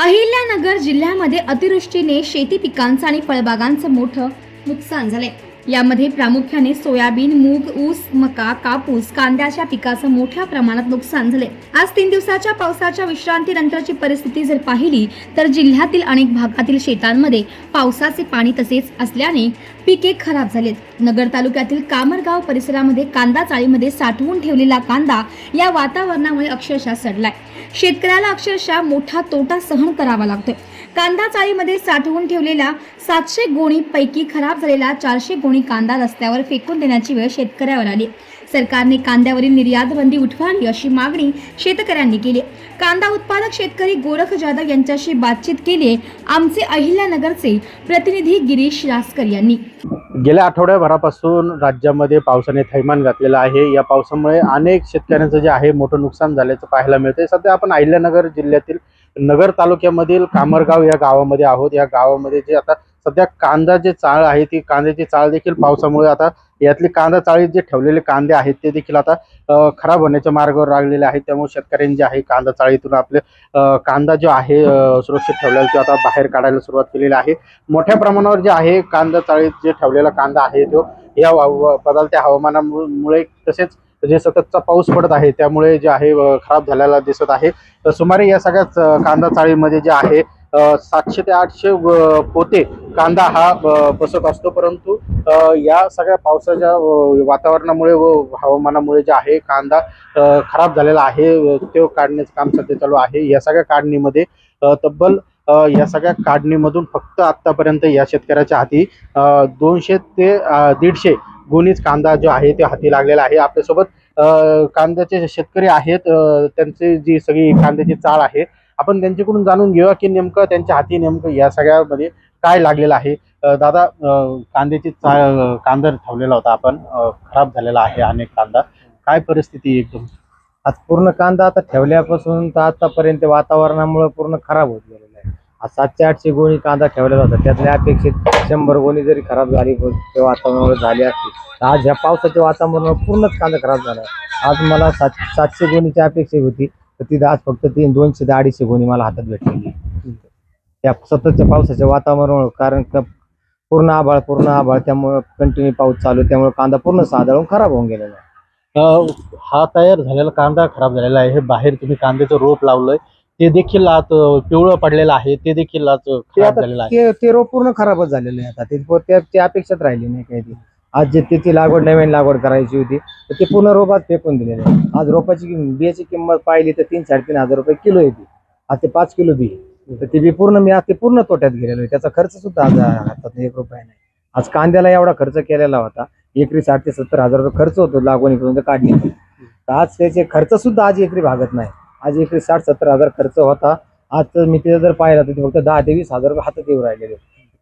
अहिल्यानगर जिल्ह्यामध्ये अतिवृष्टीने शेती पिकांचं आणि फळबागांचं मोठं नुकसान झालंय. यामध्ये प्रामुख्याने सोयाबीन मूग ऊस मका कापूस कांद्याच्या पिकाचं मोठ्या प्रमाणात नुकसान झाले. आज तीन दिवसाच्या पावसाच्या विश्रांतीनंतरची परिस्थिती जर पाहिली तर जिल्ह्यातील अनेक भागातील शेतांमध्ये पावसाचे पाणी तसेच असल्याने पिके खराब झालेत. नगर तालुक्यातील कामरगाव परिसरामध्ये कांदा चाळीमध्ये साठवून ठेवलेला कांदा या वातावरणामुळे अक्षरशः सडलाय. शेतकऱ्याला अक्षरशः मोठा तोटा सहन करावा लागतोय. कांदा चाळीमध्ये साठवून ठेवलेल्या सातशे गोणी पैकी खराब झालेला चारशे गोणी कांदा रस्त्यावर फेकून देण्याची वेळ शेतकऱ्यावर आली. सरकारने कांद्यावरील निर्यात बंदी उठवावी अशी मागणी शेतकऱ्यांनी केली. कांदा उत्पादक शेतकरी गोरख जाधव यांच्याशी बातचीत केली. आमचे अहिल्यानगरचे प्रतिनिधी गिरीश रासकर यांनी. गेल्या आठवड्याभरापासून राज्यामध्ये पावसाने थैमान घातलेलं आहे. या पावसामुळे अनेक शेतकऱ्यांचं जे आहे मोठं नुकसान झाल्याचं पाहायला मिळतंय. सध्या आपण अहिल्यानगर जिल्ह्यातील नगर तालुक्यामधील कामरगाव या गावामध्ये आहोत. या गावामध्ये जे आता सध्या कांदा जे चाळ आहे ती कांद्याची चाळ देखील पावसामुळे आता यातली कांदा चाळीत जे ठेवलेले कांदे आहेत ते देखील आता खराब होण्याच्या मार्गावर लागलेले आहेत. त्यामुळे शेतकऱ्यांनी जे आहे कांदा चाळीतून आपले कांदा जो आहे सुरक्षित ठेवलेला तो आता बाहेर काढायला सुरुवात केलेली आहे. मोठ्या प्रमाणावर जे आहे कांदा चाळीत जे ठेवलेला कांदा आहे तो या वा- बदलत्या हवामानामुळे तसेच जे सततचा पाऊस पडत आहे त्यामुळे जे आहे खराब झालेला दिसत आहे. तर सुमारे या सगळ्याच कांदा चाळीमध्ये जे आहे सातशे ते आठशे पोते कांदा हा बसत असतो. परंतु या सगळ्या पावसाच्या वातावरणामुळे व हवामानामुळे जे आहे कांदा खराब झालेला आहे. तो काढण्याचं काम सध्या चालू आहे. या सगळ्या काढणीमध्ये तब्बल या सगळ्या काढणीमधून फक्त आतापर्यंत या शेतकऱ्याच्या हाती दोनशे ते दीडशे गुणीच कांदा जो आहे ते हाती लागलेला आहे. आपल्यासोबत कांद्याचे शेतकरी आहेत त्यांची जी सगळी कांद्याची चाळ आहे आपण त्यांच्याकडून जाणून घेऊया की नेमकं त्यांच्या हाती नेमकं या सगळ्यामध्ये काय लागलेलं आहे. दादा कांद्याची चाळ कांदा ठेवलेला होता आपण खराब झालेला आहे अनेक कांदा. काय परिस्थिती एकदम? आज पूर्ण कांदा आता ठेवल्यापासून तर आतापर्यंत वातावरणामुळे पूर्ण खराब होत गेलेला सातशे आठशे गोणी कांदा ठेवलेला होता. त्यातल्या अपेक्षित शंभर गोणी जरी खराब झाली त्या वातावरणामुळे झाली असती तर आज ह्या पावसाच्या वातावरणामुळे पूर्णच कांदा खराब झाला आज मला सात सातशे गोणीची अपेक्षा होती तर तिथं आज फक्त तीन दोनशे ते अडीचशे गोणी मला हातात भेटलेली त्या सततच्या पावसाच्या वातावरणामुळे कारण पूर्ण आभाळ पूर्ण आभाळ त्यामुळे कंटिन्यू पाऊस चालू त्यामुळे कांदा पूर्ण साधारण खराब होऊन गेलेला आहे. हा तयार झालेला कांदा खराब झालेला आहे. हे बाहेर तुम्ही कांद्याचं रोप लावलंय. ते देखील अ, पिवळं पडलेलं आहे. ते देखील आज ते खराब आता झालेलं आहे. ते ते रोप पूर्ण खराबच झालेलं आहे आता ते प- त्या- त्या अपेक्षाच राहिली नाही काही ती आज जे त्याची लागवड नवीन लागवड करायची होती तर ते पूर्ण रोपात फेकून दिलेले आहे. आज रोपाची बियाची किंमत पाहिली तर तीन साडेतीन हजार रुपये किलो येते आज ते पाच किलो बी तर ते बी पूर्ण मी आज ते पूर्ण तोट्यात गेलेलो आहे. त्याचा खर्च सुद्धा आज हातात एक रुपया नाही. आज कांद्याला एवढा खर्च केलेला होता. एकरी साठ ते सत्तर हजार रुपये खर्च होतो काढणी तर आज त्याचे खर्च सुद्धा आज एकरी भागत नाही. आज एकरी साठ सत्तर हजार खर्च होता. आज तर मी ते जर पाहिलं तर फक्त दहा ते वीस हजार रुपये हातात येऊ राहिलेले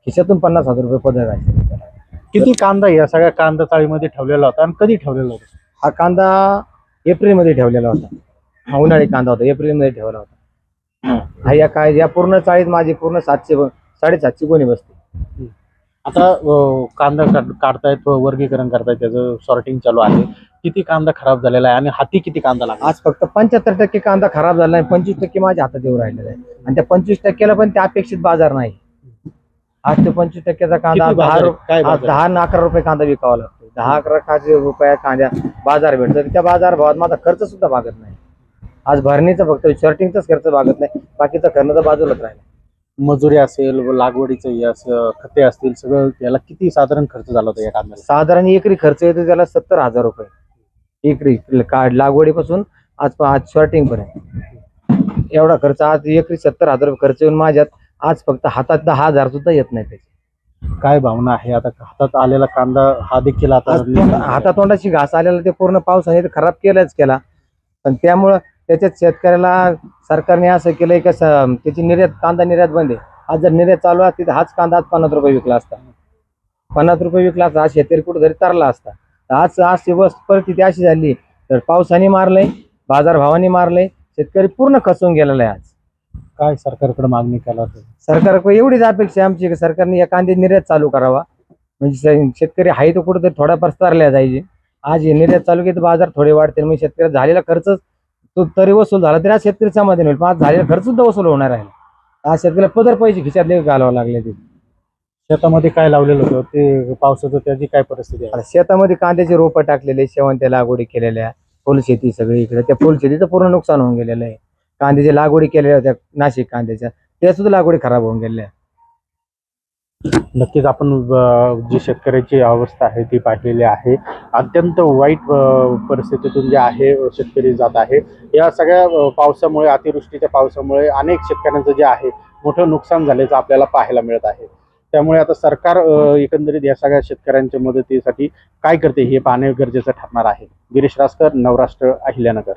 खिशातून पन्नास हजार रुपये पदर राहिले. किती कांदा या सगळ्या कांदा चाळीमध्ये ठेवलेला होता आणि कधी ठेवलेला होता? हा कांदा एप्रिलमध्ये ठेवलेला होता. हा उन्हाळी कांदा होता एप्रिलमध्ये ठेवला होता. हा या काय या पूर्ण चाळीत माझी पूर्ण सातशे साडेसातशे कोणी बसते. आता कांदा काढ- काढतायत वर्गीकरण करतायत त्याचं सॉर्टिंग चालू आहे. किती कांदा खराब झालेला आहे आणि हाती किती कांदा लागला? आज फक्त पंच्याहत्तर टक्के कांदा खराब झाला आहे पंचवीस टक्के माझ्या हातात येऊ राहिलेला आहे. आणि त्या पंचवीस टक्क्याला पण त्या अपेक्षित बाजार नाही. आठ ते पंचवीस टक्क्याचा कांदा किती दहा बाजार रु- आहे? काय आज बाजार आहे? दहा आणि अकरा रुपये कांदा विकावा लागतो. दहा अकरा रुपया कांद्या बाजार भेटतो त्या बाजार भावात माझा खर्च सुद्धा भागत नाही. आज भरणीचा फक्त शर्टिंगचाच खर्च भागत नाही. बाकीचा खर्च तर बाजूलाच राहिला. मजुरी असेल व लागवडीचं हे असं खते असतील सगळं याला किती साधारण खर्च झाला होता या कांद्याला? साधारण एकरी खर्च येतो त्याला सत्तर हजार रुपये. एकरी काढ लागवडीपासून आज आज शॉर्टिंग पर्यंत. एवढा खर्च आज एकरी सत्तर हजार रुपये खर्च येऊन माझ्यात आज फक्त हातात दहा हजार सुद्धा येत नाही त्याचे. काय भावना आहे? आता हातात आलेला कांदा हा देखील आता हातातोंडाची घास आलेला ते पूर्ण पावसाने खराब केलाच केला. पण त्यामुळं त्याच्यात शेतकऱ्याला सरकारने असं केलंय की त्याची निर्यात कांदा निर्यात बंद आहे. आज जर निर्यात चालू असती तर हाच कांदा आज पन्नास रुपये विकला असता. पन्नास रुपये विकला असता आज शेतकरी कुठं तरी तरला असता. आज आज परिस्थिती अशी झाली. तर पावसाने मारलंय बाजारभावाने मारलंय शेतकरी पूर्ण खचून गेलेला आहे आज. काय सरकारकडे मागणी केला होता? सरकारकडे एवढीच अपेक्षा आहे आमची की सरकारने या कांदे निर्यात चालू करावा. म्हणजे शेतकरी आहे तो कुठेतरी थोडाफार तरल्या जायचे. आज हे निर्यात चालू केली तर बाजार थोडे वाढतील. म्हणजे शेतकरी झालेला खर्च तो तरी वसूल झाला तरी आज शेतकरी समाधान होईल. पण आज झालेला खर्च सुद्धा वसूल होणार आहे. आज शेतकऱ्याला पदर पैसे खिशातले घालावं लागले ते. शेतामध्ये काय लावलेलं होतं? ते पावसाचं त्याची काय परिस्थिती आहे? शेतामध्ये कांद्याचे रोपं टाकलेले शेवंत्या लागवडी केलेल्या फुलशेती सगळी इकडे. त्या फुलशेतीचं पूर्ण नुकसान होऊन गेलेलं आहे. कांद्याची लागवडी केलेल्या होत्या नाशिक कांद्याच्या. त्या सुद्धा लागवडी खराब होऊन गेलेल्या. नक्कीच आपण जी शेतकऱ्याची अवस्था आहे ती पाहिलेली आहे. अत्यंत वाईट परिस्थितीतून जे आहे शेतकरी जात आहे. या सगळ्या पावसामुळे अतिवृष्टीच्या पावसामुळे अनेक शेतकऱ्यांचं जे आहे मोठं नुकसान झाल्याचं आपल्याला पाहायला मिळत आहे. त्यामुळे आता सरकार एकंदरीत या सगळ्या शेतकऱ्यांच्या मदतीसाठी काय करते हे पाहणे गरजेचं ठरणार आहे. गिरीश रासकर नवराष्ट्र अहिल्यानगर.